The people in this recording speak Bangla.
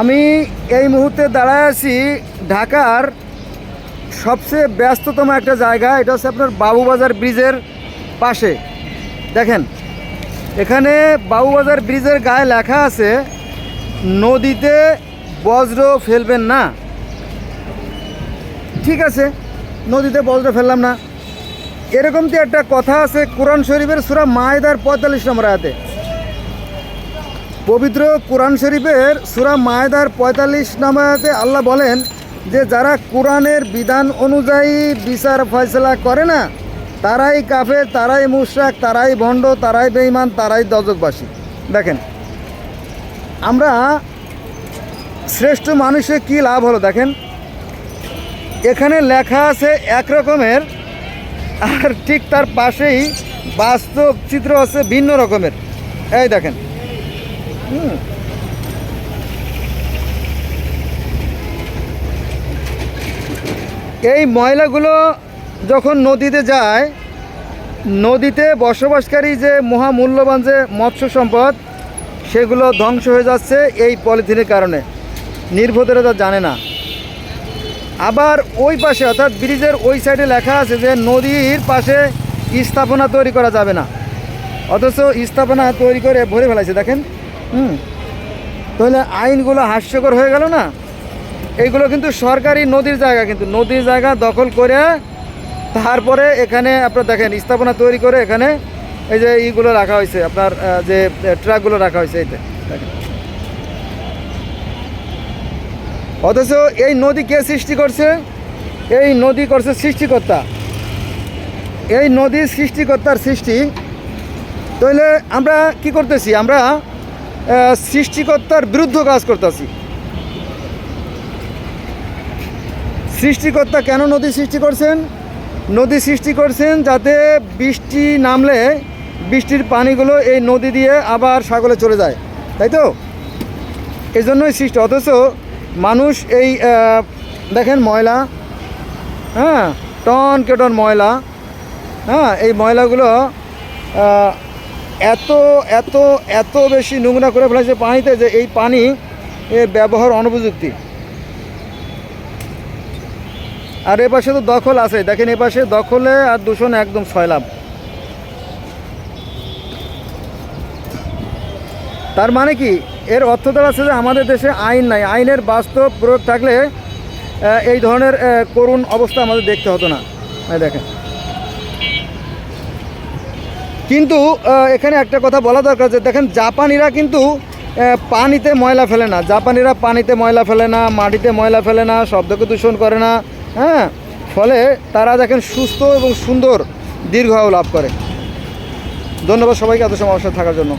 আমি এই মুহূর্তে দাঁড়ায় আছি ঢাকার সবচেয়ে ব্যস্ততম একটা জায়গা, এটা হচ্ছে আপনার বাবুবাজার ব্রিজের পাশে। দেখেন, এখানে বাবুবাজার ব্রিজের গায়ে লেখা আছে, নদীতে বজ্র ফেলবেন না। ঠিক আছে, নদীতে বজ্র ফেললাম না। এরকম তো একটা কথা আছে কোরআন শরীফের সুরা মায়দার পঁয়তাল্লিশ নম্বর আয়াতে। পবিত্র কোরআন শরীফের সুরা মায়দার পঁয়তাল্লিশ নামাতে আল্লাহ বলেন যে যারা কোরআনের বিধান অনুযায়ী বিচার ফয়সলা করে না, তারাই কাফের, তারাই মুশরাক, তারাই ভণ্ড, তারাই বেঈমান, তারাই দজকবাসী। দেখেন, আমরা শ্রেষ্ঠ মানুষের কি লাভ হলো দেখেন? এখানে লেখা আছে এক রকমের, আর ঠিক তার পাশেই বাস্তব চিত্র আছে ভিন্ন রকমের। এই দেখেন হুম। এই ময়লাগুলো যখন নদীতে যায়, নদীতে বসবাসকারী যে মহামূল্যবান যে মৎস্য সম্পদ, সেগুলো ধ্বংস হয়ে যাচ্ছে এই পলিথিনের কারণে। নির্বোধেরা তা জানে না। আবার ওই পাশে, অর্থাৎ ব্রিজের ওই সাইডে লেখা আছে যে নদীর পাশে স্থাপনা তৈরি করা যাবে না। অথচ স্থাপনা তৈরি করে ভরে ফেলাইছে, দেখেন। হুম। তাহলে আইনগুলো হাস্যকর হয়ে গেল না? এইগুলো কিন্তু সরকারি নদীর জায়গা কিন্তু, নদীর জায়গা দখল করে তারপরে এখানে আপনার দেখেন, স্থাপনা তৈরি করে এখানে এই যে ইগুলো রাখা হয়েছে, আপনার যে ট্রাকগুলো রাখা হয়েছে দেখেন। অথচ এই নদী কে সৃষ্টি করছে? এই নদী করছে সৃষ্টিকর্তা। এই নদীর সৃষ্টিকর্তার সৃষ্টি। তাহলে আমরা কি করতেছি? আমরা সৃষ্টিকর্তার বিরুদ্ধ কাজ করতেছি। সৃষ্টিকর্তা কেন নদী সৃষ্টি করছেন? নদী সৃষ্টি করছেন যাতে বৃষ্টি নামলে বৃষ্টির পানিগুলো এই নদী দিয়ে আবার সাগরে চলে যায়। তাই তো? এই জন্যই সৃষ্টি। অথচ মানুষ এই দেখেন ময়লা হ্যাঁ টন কেটন ময়লা হ্যাঁ এই ময়লাগুলো এত এত এত বেশি নোংরা করে ফেলেছে পানিতে যে এই পানি ব্যবহার অনুপযুক্তি। আর এ পাশে তো দখল আছে, দেখেন এ পাশে দখলে আর দূষণ একদম ছয়লাভ। তার মানে কি? এর অর্থ দাঁড়াচ্ছে যে আমাদের দেশে আইন নাই, আইনের বাস্তব প্রয়োগ থাকলে এই ধরনের করুণ অবস্থা আমাদের দেখতে হতো না। দেখেন। কিন্তু এখানে একটা কথা বলা দরকার যে দেখেন, জাপানিরা কিন্তু পানিতে ময়লা ফেলে না। জাপানিরা পানিতে ময়লা ফেলে না, মাটিতে ময়লা ফেলে না শব্দকে দূষণ করে না হ্যাঁ? ফলে তারা দেখেন সুস্থ এবং সুন্দর দীর্ঘায়ু লাভ করে। ধন্যবাদ সবাইকে এত সময় থাকার জন্য।